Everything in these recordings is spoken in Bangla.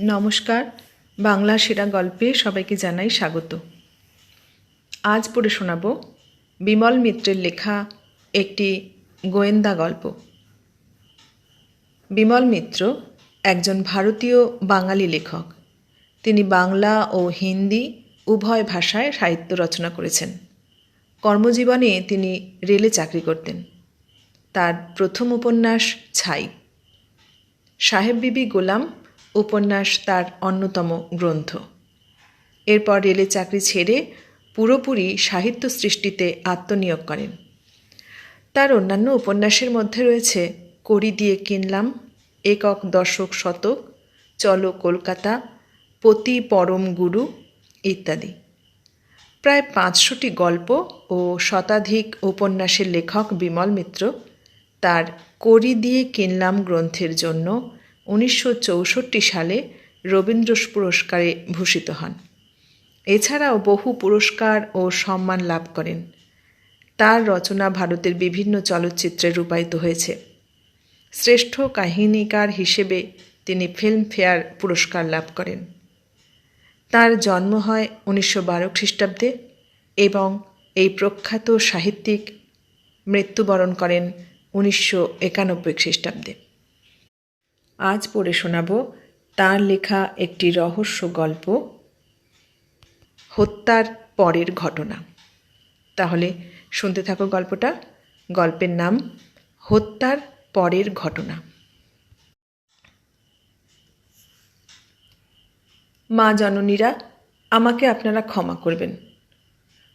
নমস্কার, বাংলা সেরা গল্পে সবাইকে জানাই স্বাগত। আজ পড়ে শোনাব বিমল মিত্রের লেখা একটি গোয়েন্দা গল্প। বিমল মিত্র একজন ভারতীয় বাঙালি লেখক। তিনি বাংলা ও হিন্দি উভয় ভাষায় সাহিত্য রচনা করেছেন। কর্মজীবনে তিনি রেলে চাকরি করতেন। তার প্রথম উপন্যাস ছাই। সাহেব বিবি গোলাম উপন্যাস তার অন্যতম গ্রন্থ। এরপর রেলে চাকরি ছেড়ে পুরোপুরি সাহিত্য সৃষ্টিতে আত্মনিয়োগ করেন। তার অন্যান্য উপন্যাসের মধ্যে রয়েছে কড়ি দিয়ে কিনলাম, একক দশক শতক, চলো কলকাতা, পতি পরম গুরু ইত্যাদি। প্রায় পাঁচশোটি গল্প ও শতাধিক উপন্যাসের লেখক বিমল মিত্র তার করি দিয়ে কিনলাম গ্রন্থের জন্য উনিশশো চৌষট্টি সালে রবীন্দ্র পুরস্কারে ভূষিত হন। এছাড়াও বহু পুরস্কার ও সম্মান লাভ করেন। তার রচনা ভারতের বিভিন্ন চলচ্চিত্রে রূপায়িত হয়েছে। শ্রেষ্ঠ কাহিনীকার হিসেবে তিনি ফিল্মফেয়ার পুরস্কার লাভ করেন। তার জন্ম হয় উনিশশো বারো খ্রিস্টাব্দে এবং এই প্রখ্যাত সাহিত্যিক মৃত্যুবরণ করেন উনিশশো একানব্বই খ্রিস্টাব্দে। আজ পড়ে শোনাব তার লেখা একটি রহস্য গল্প, হত্যার পরের ঘটনা। তাহলে শুনতে থাকো গল্পটা। গল্পের নাম, হত্যার পরের ঘটনা। মা জননীরা, আমাকে আপনারা ক্ষমা করবেন।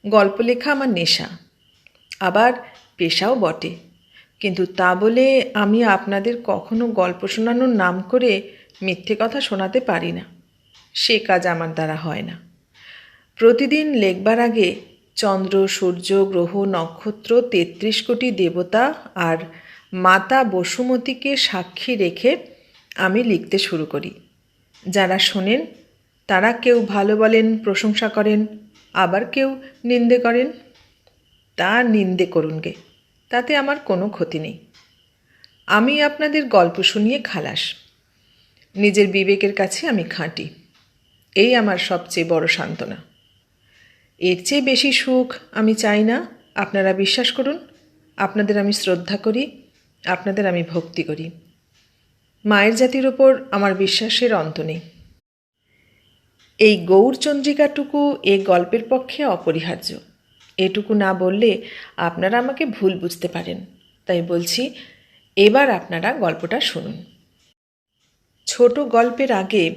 গল্প লেখা আমার নেশা। আবার পেশাও বটে। কিন্তু তা বলে আমি আপনাদের কখনো গল্প শোনানোর নাম করে মিথ্যে কথা শোনাতে পারি না। সে কাজ আমার দ্বারা হয় না। প্রতিদিন লেখবার আগে চন্দ্র, সূর্য, গ্রহ, নক্ষত্র, তেত্রিশ কোটি দেবতা আর মাতা বসুমতীকে সাক্ষী রেখে আমি লিখতে শুরু করি। যারা শোনেন, তারা কেউ ভালো বলেন, প্রশংসা করেন, আবার কেউ নিন্দে করেন। তা নিন্দে করুনগে। তাতে আমার কোনো ক্ষতি নেই। আমি আপনাদের গল্প শুনিয়ে খালাস। নিজের বিবেকের কাছে আমি খাঁটি। এই আমার সবচেয়ে বড় সান্ত্বনা। এর চেয়ে বেশি সুখ আমি চাই না। আপনারা বিশ্বাস করুন, আপনাদের আমি শ্রদ্ধা করি, আপনাদের আমি ভক্তি করি। মায়ের জাতির ওপর আমার বিশ্বাসের অন্ত নেই। এই গৌরচন্দ্রিকাটুকু এ গল্পের পক্ষে অপরিহার্য। এটুকু না বললে আপনারা আমাকে ভুল বুঝতে পারেন। তাই বলছি, এবার আপনারা গল্পটা শুনুন। ছোট গল্পের আগে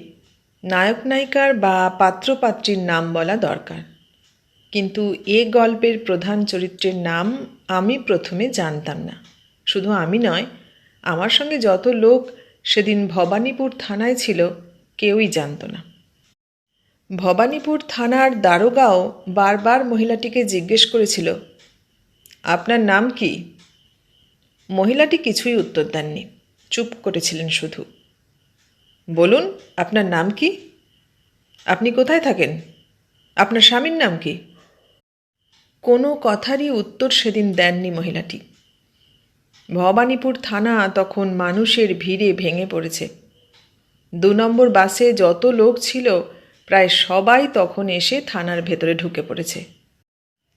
নায়ক নায়িকার বা পাত্রপাত্রীর নাম বলা দরকার। কিন্তু এ গল্পের প্রধান চরিত্রের নাম আমি প্রথমে জানতাম না। শুধু আমি নয়, আমার সঙ্গে যত লোক সেদিন ভবানীপুর থানায় ছিল, কেউই জানত না। ভবানীপুর থানার দারোগাও বারবার মহিলাটিকে জিজ্ঞেস করেছিল, আপনার নাম কি? মহিলাটি কিছুই উত্তর দেননি, চুপ করেছিলেন শুধু। বলুন, আপনার নাম কি? আপনি কোথায় থাকেন? আপনার স্বামীর নাম কি? কোনো কথারই উত্তর সেদিন দেননি মহিলাটি। ভবানীপুর থানা তখন মানুষের ভিড়ে ভেঙে পড়েছে। দু নম্বর বাসে যত লোক ছিল প্রায় সবাই তখন এসে থানার ভেতরে ঢুকে পড়েছে।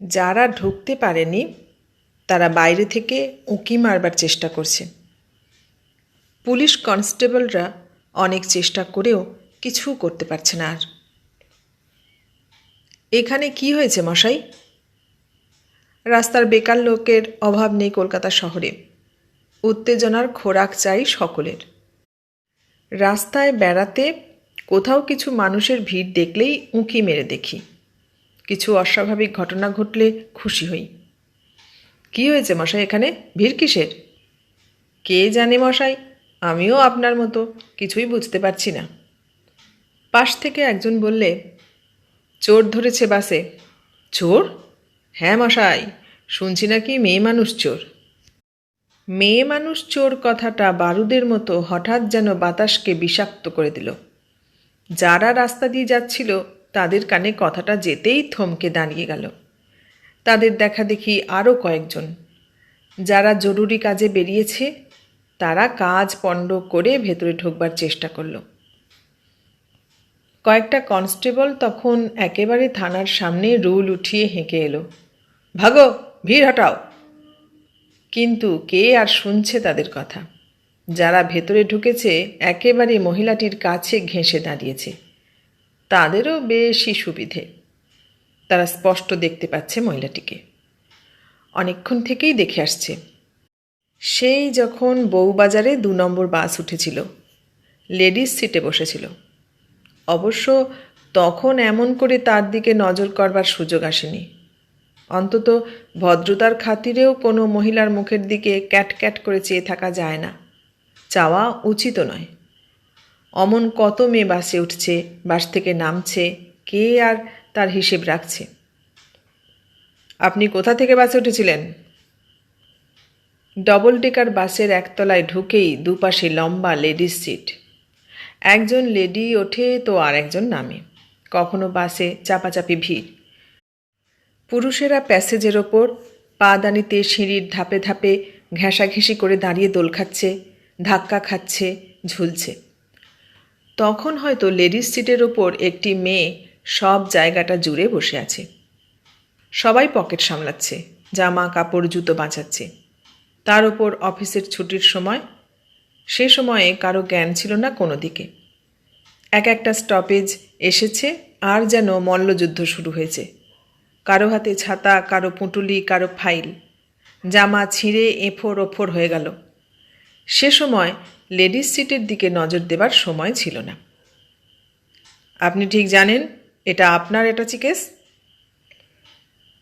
যারা ঢুকতে পারেনি, তারা বাইরে থেকে উঁকি মারবার চেষ্টা করছে। পুলিশ কনস্টেবলরা অনেক চেষ্টা করেও কিছু করতে পারছে না আর। এখানে কি হয়েছে মশাই? রাস্তার বেকার লোকের অভাব নেই কলকাতা শহরে। উত্তেজনার খোরাক চাই সকলের। রাস্তায় বেড়াতে কোথাও কিছু মানুষের ভিড় দেখলেই উঁকি মেরে দেখি। কিছু অস্বাভাবিক ঘটনা ঘটলে খুশি হই। কি হয়েছে মশাই এখানে? ভিড় কিসের? কে জানে মশাই? আমিও আপনার মতো, কিছুই বুঝতে পারছি না। পাশ থেকে একজন বললে, চোর ধরেছে বাসে। চোর? হ্যাঁ মশাই, শুনছি নাকি মেয়ে মানুষ চোর। মেয়ে মানুষ চোর কথাটা বারুদের মতো হঠাৎ যেন বাতাসকে বিষাক্ত করে দিল। যারা রাস্তা দিয়ে যাচ্ছিল, তাদের কানে কথাটা যেতেই থমকে দাঁড়িয়ে গেল। তাদের দেখা দেখি আরও কয়েকজন। যারা জরুরি কাজে বেরিয়েছে, তারা কাজ পণ্ড করে ভেতরে ঢোকবার চেষ্টা করল। কয়েকটা কনস্টেবল তখন একেবারে থানার সামনে রুল উঠিয়ে হেঁকে এলো। ভাগো, ভিড় হটাও। কিন্তু কে আর শুনছে তাদের কথা? যারা ভেতরে ঢুকেছে, একেবারে মহিলাটির কাছে ঘেঁষে দাঁড়িয়েছে। তাদেরও বেশি সুবিধে। তারা স্পষ্ট দেখতে পাচ্ছে মহিলাটিকে। অনেকক্ষণ থেকেই দেখে আসছে। সেই যখন বউবাজারে দু নম্বর বাস উঠেছিল, লেডিস সিটে বসেছিল। অবশ্য তখন এমন করে তার দিকে নজর করবার সুযোগ আসেনি। অন্তত ভদ্রতার খাতিরেও কোনো মহিলার মুখের দিকে ক্যাট ক্যাট করে চেয়ে থাকা যায় না। চাওয়া উচিত নয়। অমন কত মেয়ে বাসে উঠছে, বাস থেকে নামছে, কে আর তার হিসেব রাখছে? আপনি কোথা থেকে বাসে উঠেছিলেন? ডবল ডেকার বাসের একতলায় ঢুকেই দুপাশে লম্বা লেডিস সিট। একজন লেডি ওঠে তো আর একজন নামে। কখনো বাসে চাপাচাপি ভিড়। পুরুষেরা প্যাসেজের ওপর পা দানিতে সিঁড়ির ধাপে ধাপে ঘেঁষাঘেঁষি করে দাঁড়িয়ে দোল খাচ্ছে। ধাক্কা খাচ্ছে, ঝুলছে। তখন হয়তো লেডিস সিটের ওপর একটি মেয়ে সব জায়গাটা জুড়ে বসে আছে। সবাই পকেট সামলাচ্ছে, জামা, কাপড়, জুতো বাঁচাচ্ছে। তার ওপর অফিসের ছুটির সময়, সে সময়ে কারও জ্ঞান ছিল না কোনো দিকে। এক একটা স্টপেজ এসেছে আর যেন মল্লযুদ্ধ শুরু হয়েছে। কারও হাতে ছাতা, কারও পুঁটুলি, কারও ফাইল। জামা ছিঁড়ে এঁফোর ওফোর হয়ে গেল। সে সময় লেডিস সিটের দিকে নজর দেবার সময় ছিল না। আপনি ঠিক জানেন, এটা আপনার এটা চিকেস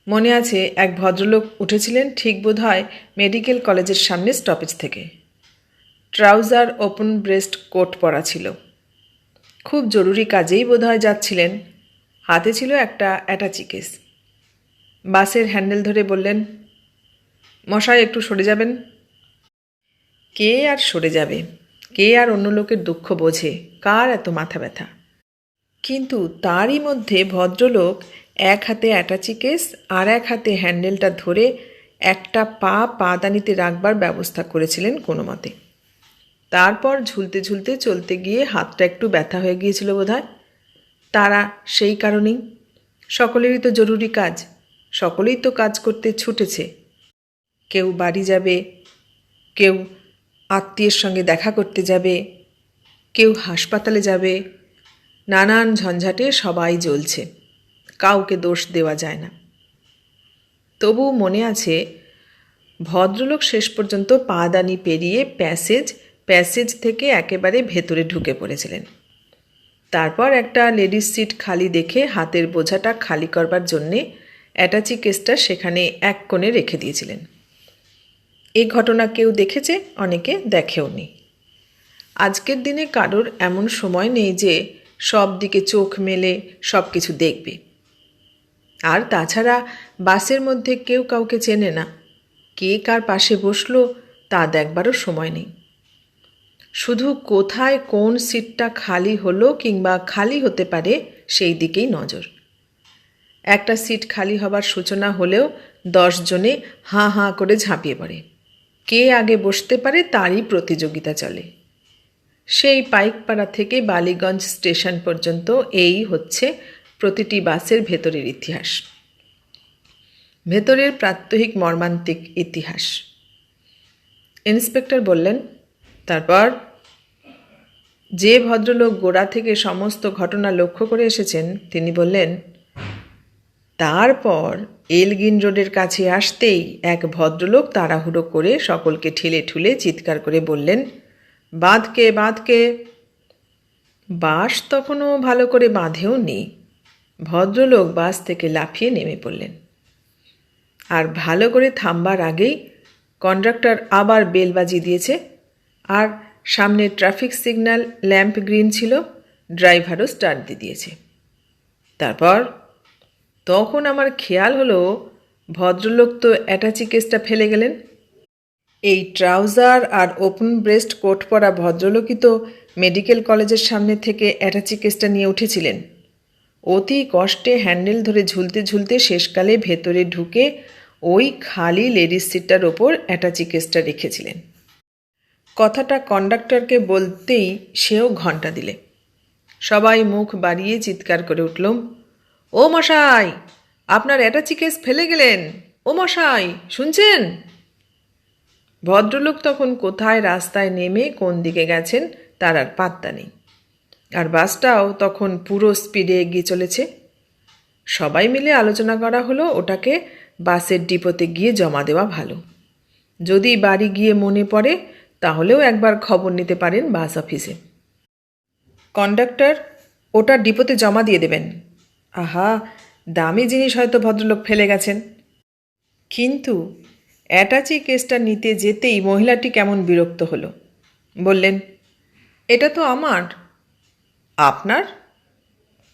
মনে আছে, এক ভদ্রলোক উঠেছিলেন ঠিক বোধ হয় মেডিকেল কলেজের সামনে স্টপেজ থেকে। ট্রাউজার ওপেন ব্রেস্ট কোট পরা ছিল। খুব জরুরি কাজেই বোধহয় যাচ্ছিলেন। হাতে ছিল একটা অ্যাটাচি কেস। বাসের হ্যান্ডেল ধরে বললেন, মশাই, একটু সরে যাবেন? কে আর সরে যাবে? কে আর অন্য লোকের দুঃখ বোঝে? কার এত মাথা ব্যথা? কিন্তু তারই মধ্যে ভদ্রলোক এক হাতে অ্যাটাচি কেস আর এক হাতে হ্যান্ডেলটা ধরে একটা পা পাদানিতে রাখবার ব্যবস্থা করেছিলেন কোনো মতে। তারপর ঝুলতে ঝুলতে চলতে গিয়ে হাতটা একটু ব্যথা হয়ে গিয়েছিল বোধহয়। তারা সেই কারণেই। সকলেরই তো জরুরি কাজ। সকলেই তো কাজ করতে ছুটেছে। কেউ বাড়ি যাবে, কেউ আত্মীয়ের সঙ্গে দেখা করতে যাবে, কেউ হাসপাতালে যাবে, নানান ঝঞ্ঝাটে সবাই জ্বলছে, কাউকে দোষ দেওয়া যায় না। তবু মনে আছে, ভদ্রলোক শেষ পর্যন্ত পাদানি পেরিয়ে প্যাসেজ প্যাসেজ থেকে একেবারে ভেতরে ঢুকে পড়েছিলেন। তারপর একটা লেডিস সিট খালি দেখে হাতের বোঝাটা খালি করবার জন্যে অ্যাটাচি কেসটা সেখানে এক কোণে রেখে দিয়েছিলেন। এই ঘটনা কেউ দেখেছে, অনেকে দেখেও নি আজকের দিনে কারোর এমন সময় নেই যে সব দিকে চোখ মেলে, সব কিছু দেখবে। আর তাছাড়া বাসের মধ্যে কেউ কাউকে চেনে না। কে কার পাশে বসল, তা দেখবারও সময় নেই। শুধু কোথায় কোন সিটটা খালি হলো কিংবা খালি হতে পারে, সেই দিকেই নজর। একটা সিট খালি হবার সূচনা হলেও দশজনে হাঁ হাঁ করে ঝাঁপিয়ে পড়ে। কে আগে বসতে পারে তারই প্রতিযোগিতা চলে। সেই পাইকপাড়া থেকে বালিগঞ্জ স্টেশন পর্যন্ত এই হচ্ছে প্রতিটি বাসের ভেতরের ইতিহাস। ভেতরের প্রাত্যহিক মর্মান্তিক ইতিহাস। ইন্সপেক্টর বললেন, তারপর যে ভদ্রলোক গোড়া থেকে সমস্ত ঘটনা লক্ষ্য করে এসেছেন, তিনি বললেন তারপর এলগিন রোডের কাছে আসতেই এক ভদ্রলোক তাড়াহুড়ো করে সকলকে ঠেলে ঠুলে চিৎকার করে বললেন, বাঁধকে বাঁধকে। বাস তখনও ভালো করে বাঁধেও নেই। ভদ্রলোক বাস থেকে লাফিয়ে নেমে পড়লেন। আর ভালো করে থামবার আগেই কন্ডাক্টর আবার বেল বাজিয়ে দিয়েছে, আর সামনে ট্রাফিক সিগন্যাল, ল্যাম্প গ্রিন ছিল, ড্রাইভারও স্টার্ট দিয়ে দিয়েছে। তারপর তখন আমার খেয়াল হলো ভদ্রলোক তো অ্যাটাচি কেসটা ফেলে গেলেন। এই ট্রাউজার আর ওপেন ব্রেস্ট কোট পরা ভদ্রলোকই তো মেডিকেল কলেজের সামনে থেকে অ্যাটাচি কেসটা নিয়ে উঠেছিলেন। অতি কষ্টে হ্যান্ডেল ধরে ঝুলতে ঝুলতে শেষকালে ভেতরে ঢুকে ওই খালি লেডিস সিটটার ওপর অ্যাটাচি কেসটা রেখেছিলেন। কথাটা কন্ডাক্টরকে বলতেই সেও ঘণ্টা দিলে। সবাই মুখ বাড়িয়ে চিৎকার করে উঠলুম ও মশাই, আপনার অ্যাটাচি কেস ফেলে গেলেন। ও মশাই, শুনছেন? ভদ্রলোক তখন কোথায় রাস্তায় নেমে কোন দিকে গেছেন তার আর পাত্তা নেই। আর বাসটাও তখন পুরো স্পিডে এগিয়ে চলেছে। সবাই মিলে আলোচনা করা হলো ওটাকে বাসের ডিপোতে গিয়ে জমা দেওয়া ভালো। যদি বাড়ি গিয়ে মনে পড়ে, তাহলেও একবার খবর নিতে পারেন বাস অফিসে। কন্ডাক্টর, ওটা ডিপোতে জমা দিয়ে দেবেন। আহা, দামি জিনিস হয়তো ভদ্রলোক ফেলে গেছেন। কিন্তু অ্যাটাচি কেসটা নিতে যেতেই মহিলাটি কেমন বিরক্ত হলো। বললেন, এটা তো আমার। আপনার?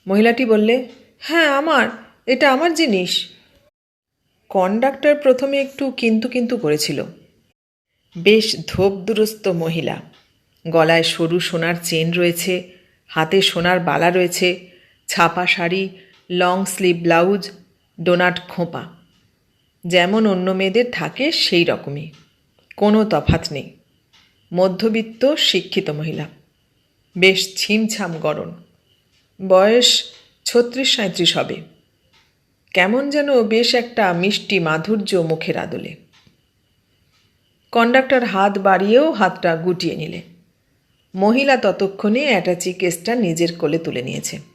মহিলাটি বললে হ্যাঁ আমার। এটা আমার জিনিস। কন্ডাক্টর প্রথমে একটু কিন্তু কিন্তু করেছিল। বেশ ধোপদুরস্ত মহিলা। গলায় সরু সোনার চেন রয়েছে, হাতে সোনার বালা রয়েছে, ছাপা sari long sleeve blouse donut খোঁপা। যেমন অন্য মেয়েদের থাকে সেই রকমই। কোনো তফাত নেই। মধ্যবিত্ত, শিক্ষিত মহিলা। বেশ ছিমছাম গরম বয়স ছত্রিশ সাঁত্রিশ হবে। কেমন যেন বেশ একটা মিষ্টি মাধুর্য মুখের আদলে। কন্ডাক্টর হাত বাড়িয়েও হাতটা গুটিয়ে নিলে। মহিলা ততক্ষণে অ্যাটাচি কেসটা নিজের কোলে তুলে নিয়েছে।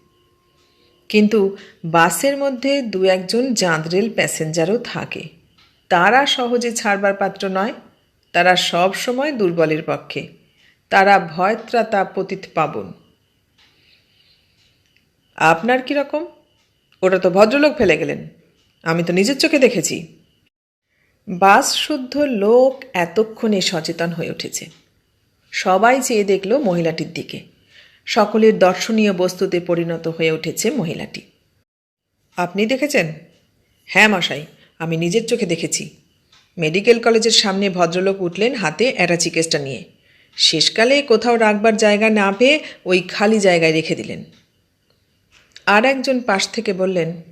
কিন্তু বাসের মধ্যে দু একজন জাঁদরেল প্যাসেঞ্জারও থাকে। তারা সহজে ছাড়বার পাত্র নয়। তারা সব সময় দুর্বলের পক্ষে। তারা ভয়ত্রাতা পতিত পাবন। আপনার কীরকম ওটা তো ভদ্রলোক ফেলে গেলেন। আমি তো নিজের চোখে দেখেছি। বাস শুদ্ধ লোক এতক্ষণে সচেতন হয়ে উঠেছে। সবাই চেয়ে দেখল মহিলাটির দিকে। সকলের দর্শনীয় বস্তুতে পরিণত হয়ে উঠেছে মহিলাটি। আপনি দেখেছেন? হ্যাঁ মশাই, আমি নিজের চোখে দেখেছি। মেডিকেল কলেজের সামনে ভদ্রলোক উঠলেন হাতে অ্যাটাচি কেসটা নিয়ে। শেষকালে কোথাও রাখবার জায়গা না পেয়ে ওই খালি জায়গায় রেখে দিলেন। আর একজন পাশ থেকে বললেন,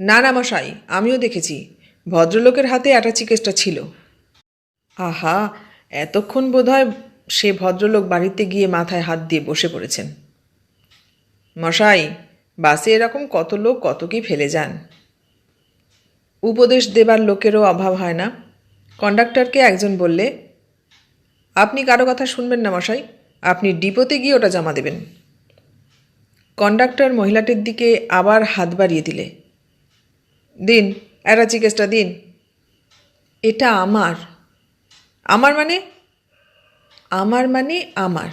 না না মশাই, আমিও দেখেছি। ভদ্রলোকের হাতে অ্যাটাচি কেসটা ছিল। আহা, এতক্ষণ বোধহয় সে ভদ্রলোক বাড়িতে গিয়ে মাথায় হাত দিয়ে বসে পড়েছেন। মশাই, বাসে এরকম কত লোক কত কি ফেলে যান। উপদেশ দেবার লোকেরও অভাব হয় না। কন্ডাক্টরকে একজন বললে, আপনি কারও কথা শুনবেন না মশাই, আপনি ডিপোতে গিয়ে ওটা জমা দেবেন। কন্ডাক্টর মহিলাটির দিকে আবার হাত বাড়িয়ে দিলে, দিন অ্যাটাচি কেসটা দিন। এটা আমার। আমার মানে? আমার মানে আমার।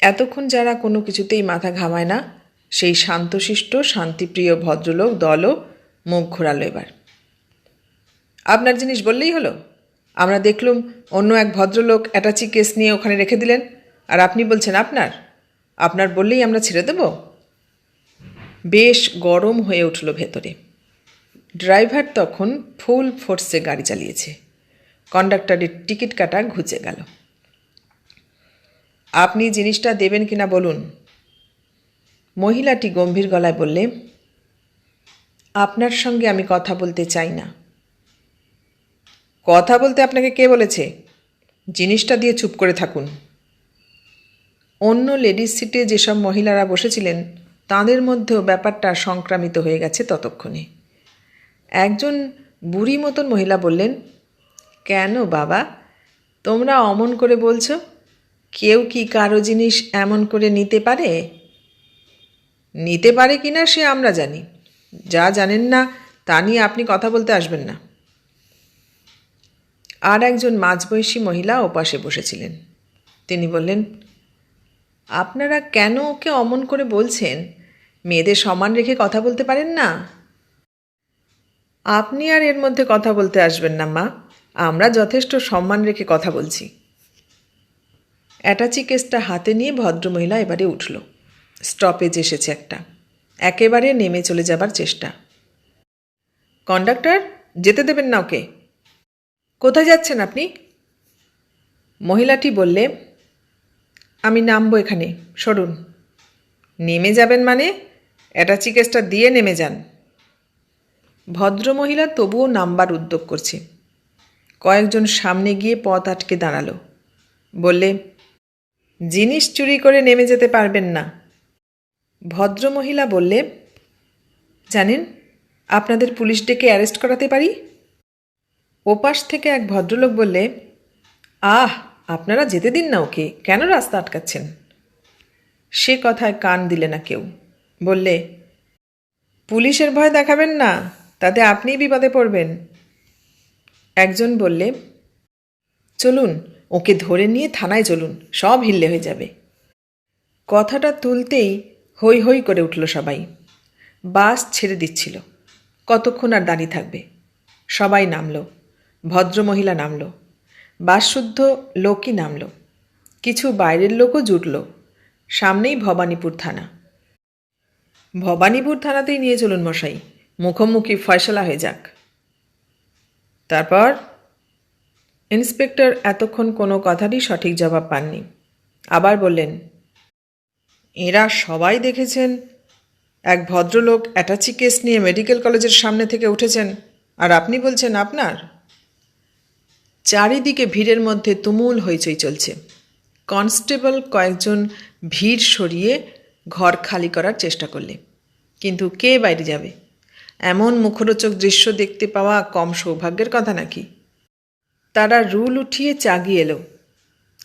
এতক্ষণ যারা কোনো কিছুতেই মাথা ঘামায় না, সেই শান্তশিষ্ট, শান্তিপ্রিয় ভদ্রলোক, দলও মুখ ঘোরালো এবার। আপনার জিনিস বললেই হলো। আমরা দেখলুম অন্য এক ভদ্রলোক অ্যাটাচি কেস নিয়ে ওখানে রেখে দিলেন। আর আপনি বলছেন আপনার। আপনার বললেই আমরা ছেড়ে দেব। বেশ গরম হয়ে উঠল ভেতরে। ড্রাইভার তখন ফুল ফোর্সে গাড়ি চালিয়েছে। কন্ডাক্টরের টিকিট কাটা ঘুচে গেল। আপনি জিনিসটা দেবেন কিনা বলুন? মহিলাটি গম্ভীর গলায় বললে, আপনার সঙ্গে আমি কথা বলতে চাই না। কথা বলতে আপনাকে কে বলেছে? জিনিসটা দিয়ে চুপ করে থাকুন। অন্য লেডিস সিটে যেসব মহিলারা বসেছিলেন, তাদের মধ্যেও ব্যাপারটা সংক্রামিত হয়ে গেছে ততক্ষণে। একজন বুড়ি মতন মহিলা বললেন কেন বাবা? তোমরা অমন করে বলছো? কেউ কি কারও জিনিস এমন করে নিতে পারে? নিতে পারে কি না সে আমরা জানি। যা জানেন না, তা নিয়ে আপনি কথা বলতে আসবেন না। আর একজন মাঝবয়সী মহিলা ওপাশে বসেছিলেন। তিনি বললেন, আপনারা কেন ওকে অমন করে বলছেন? মেয়েদের সমান রেখে কথা বলতে পারেন না? আপনি আর এর মধ্যে কথা বলতে আসবেন না, মা। আমরা যথেষ্ট সম্মান রেখে কথা বলছি। অ্যাটাচি কেসটা হাতে নিয়ে ভদ্রমহিলা এবারে উঠল। স্টপেজ এসেছে একটা। একেবারে নেমে চলে যাবার চেষ্টা। কন্ডাক্টর, যেতে দেবেন না ওকে। কোথায় যাচ্ছেন আপনি? মহিলাটি বললে, আমি নামবো এখানে, সরুন। নেমে যাবেন মানে? অ্যাটাচি কেসটা দিয়ে নেমে যান। ভদ্রমহিলা তবুও নামবার উদ্যোগ করছে। কয়েকজন সামনে গিয়ে পথ আটকে দাঁড়াল। বললে, জিনিস চুরি করে নেমে যেতে পারবেন না। ভদ্রমহিলা বললে, জানেন, আপনাদের পুলিশ ডেকে অ্যারেস্ট করাতে পারি? ওপাশ থেকে এক ভদ্রলোক বললে, আহ, আপনারা যেতে দিন না ওকে, কেন রাস্তা আটকাচ্ছেন? সে কথায় কান দিলে না কেউ। বললে, পুলিশের ভয় দেখাবেন না, তাতে আপনিই বিপদে পড়বেন। একজন বললে, চলুন, ওকে ধরে নিয়ে থানায় চলুন, সব হিল্লে হয়ে যাবে। কথাটা তুলতেই হই হই করে উঠল সবাই। বাস ছেড়ে দিচ্ছিল। কতক্ষণ আর দাঁড়িয়ে থাকবে? সবাই নামলো। ভদ্রমহিলা নামলো। বাসশুদ্ধ লোকই নামলো। কিছু বাইরের লোকও জুটল। সামনেই ভবানীপুর থানা। ভবানীপুর থানাতেই নিয়ে চলুন মশাই। মুখোমুখি ফয়সলা হয়ে যাক। তারপর, ইন্সপেক্টর এতক্ষণ কোনো কথারই সঠিক জবাব পাননি। আবার বললেন, এরা সবাই দেখেছেন, এক ভদ্রলোক অ্যাটাচি কেস নিয়ে মেডিকেল কলেজের সামনে থেকে উঠেছেন, আর আপনি বলছেন আপনার? চারিদিকে ভিড়ের মধ্যে তুমুল হইচই চলছে। কনস্টেবল কয়েকজন ভিড় সরিয়ে ঘর খালি করার চেষ্টা করলে, কিন্তু কে বাইরে যাবে? এমন মুখরোচক দৃশ্য দেখতে পাওয়া কম সৌভাগ্যের কথা নাকি? তারা রুল উঠিয়ে চাগিয়ে এলো।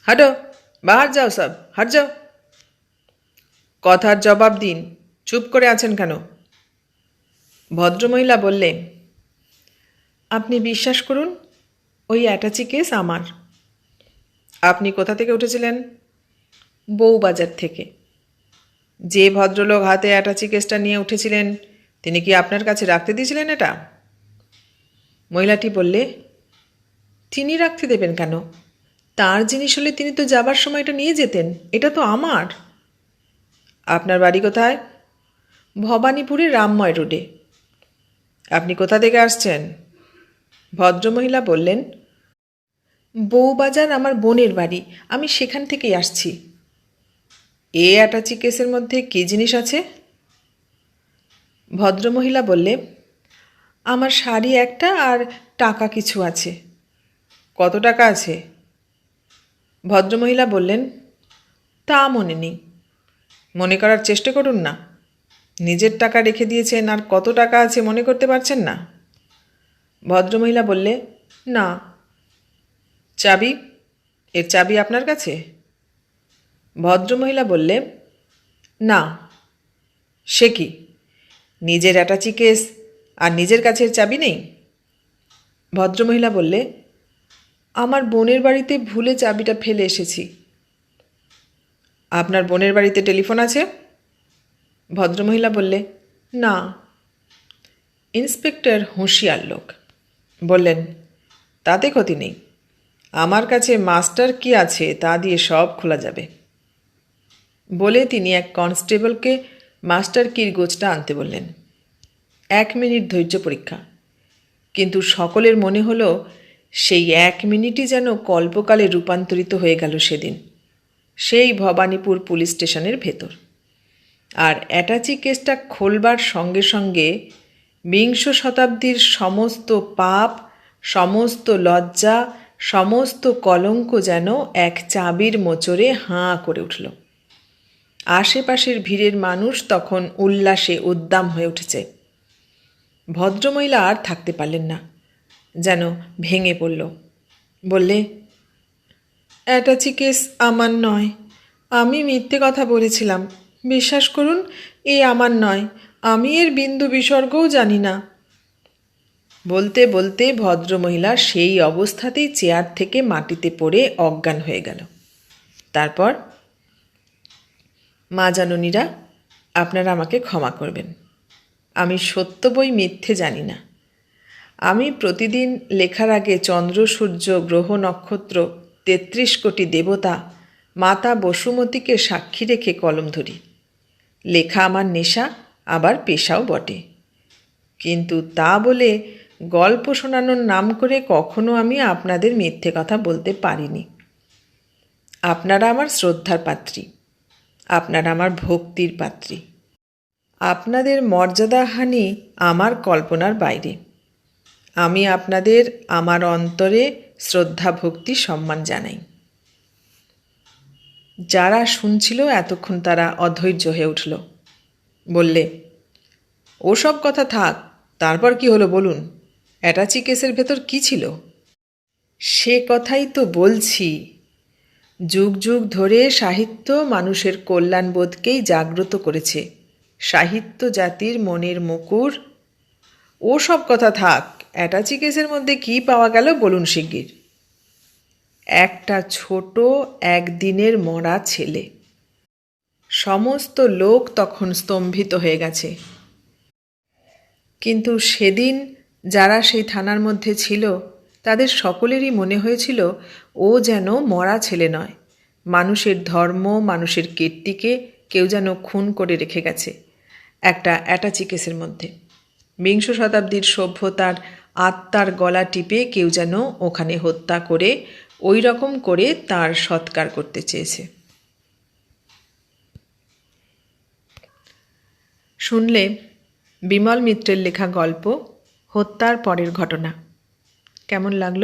হাটো, বাহার যাও সব, হাট যাও। কথার জবাব দিন, চুপ করে আছেন কেন? ভদ্রমহিলা বললেন, আপনি বিশ্বাস করুন, ওই অ্যাটাচি কেস আমার। আপনি কোথা থেকে উঠেছিলেন? বউবাজার থেকে। যে ভদ্রলোক হাতে অ্যাটাচি কেসটা নিয়ে উঠেছিলেন তিনি কি আপনার কাছে রাখতে দিয়েছিলেন এটা? মহিলাটি বললে, তিনি রাখতে দেবেন কেন? তার জিনিস হলে তিনি তো যাবার সময় এটা নিয়ে যেতেন, এটা তো আমার। আপনার বাড়ি কোথায়? ভবানীপুরে রামময় রোডে। আপনি কোথা থেকে আসছেন? ভদ্রমহিলা বললেন, বউবাজার আমার বোনের বাড়ি, আমি সেখান থেকেই আসছি। এ অ্যাটাচি কেসের মধ্যে কী জিনিস আছে? ভদ্রমহিলা বললে, আমার শাড়ি একটা আর টাকা কিছু আছে। কত টাকা আছে? ভদ্রমহিলা বললেন, তা মনে নেই। মনে করার চেষ্টা করুন না। নিজের টাকা রেখে দিয়েছেন আর কত টাকা আছে মনে করতে পারছেন না? ভদ্রমহিলা বললে, না। চাবি? এর চাবি আপনার কাছে? ভদ্রমহিলা বললে, না। সে কি? নিজের অ্যাটাচি কেস আর নিজের কাছের চাবি নেই? ভদ্রমহিলা বললে, আমার বোনের বাড়িতে ভুলে চাবিটা ফেলে এসেছি। আপনার বোনের বাড়িতে টেলিফোন আছে? ভদ্রমহিলা বললে, না। ইন্সপেক্টর হুঁশিয়ার লোক বললেন, তাতে ক্ষতি নেই। আমার কাছে মাস্টার কি আছে তা দিয়ে সব খোলা যাবে। বলে তিনি এক কনস্টেবলকে মাস্টার কির গোছটা আনতে বললেন। এক মিনিট ধৈর্য পরীক্ষা। কিন্তু সকলের মনে হলো, সেই এক মিনিটই যেন কল্পকালে রূপান্তরিত হয়ে গেল সেদিন, সেই ভবানীপুর পুলিশ স্টেশনের ভেতর। আর অ্যাটাচি কেসটা খোলবার সঙ্গে সঙ্গে বিংশ শতাব্দীর সমস্ত পাপ, সমস্ত লজ্জা, সমস্ত কলঙ্ক যেন এক চাবির মোচরে হাঁ করে উঠল। আশেপাশের ভিড়ের মানুষ তখন উল্লাসে উদ্দাম হয়ে উঠেছে। ভদ্রমহিলা আর থাকতে পারলেন না। যেন ভেঙে পড়ল। বললে অ্যাটাচি কেস আমার নয়। আমি মিথ্যে কথা বলেছিলাম। বিশ্বাস করুন, এ আমার নয়। আমি এর বিন্দু বিসর্গও জানি না। বলতে বলতে ভদ্রমহিলা সেই অবস্থাতেই চেয়ার থেকে মাটিতে পড়ে অজ্ঞান হয়ে গেল। তারপর মা জাননীরা, আপনারা আমাকে ক্ষমা করবেন। আমি সত্য বই মিথ্যে জানি না। আমি প্রতিদিন লেখার আগে চন্দ্র, সূর্য, গ্রহ, নক্ষত্র, তেত্রিশ কোটি দেবতা, মাতা বসুমতীকে সাক্ষী রেখে কলম ধরি। লেখা আমার নেশা, আবার পেশাও বটে। কিন্তু তা বলে গল্প শোনানোর নাম করে কখনো আমি আপনাদের মিথ্যে কথা বলতে পারিনি। আপনারা আমার শ্রদ্ধার পাত্রী। আপনারা আমার ভক্তির পাত্রী। আপনাদের মর্যাদাহানি আমার কল্পনার বাইরে। আমি আপনাদের আমার অন্তরে শ্রদ্ধা, ভক্তি, সম্মান জানাই। যারা শুনছিল এতক্ষণ তারা অধৈর্য হয়ে উঠল। বললে, ওসব কথা থাক, তারপর কি হলো বলুন? অ্যাটাচি কেসের ভেতর কি ছিল? সে কথাই তো বলছি যুগ যুগ ধরে সাহিত্য মানুষের কল্যাণবোধকেই জাগ্রত করেছে। সাহিত্য জাতির মনের মুকুর। ও সব কথা থাক, অ্যাটাচি কেসের মধ্যে কি পাওয়া গেল বলুন শিগগির। একটা ছোট একদিনের মরা ছেলে। সমস্ত লোক তখন স্তম্ভিত হয়ে গেছে। কিন্তু সেদিন যারা সেই থানার মধ্যে ছিল, তাদের সকলেরই মনে হয়েছিল ও যেন মরা ছেলে নয়। মানুষের ধর্ম, মানুষের কীর্তিকে কেউ যেন খুন করে রেখে গেছে একটা অ্যাটাচি কেসের মধ্যে। বিংশ শতাব্দীর সভ্যতার আত্মার গলা টিপে কেউ যেন ওখানে হত্যা করে ওই রকম করে তার সৎকার করতে চেয়েছে। শুনলে বিমল মিত্রের লেখা গল্প, হত্যার পরের ঘটনা। কেমন লাগল?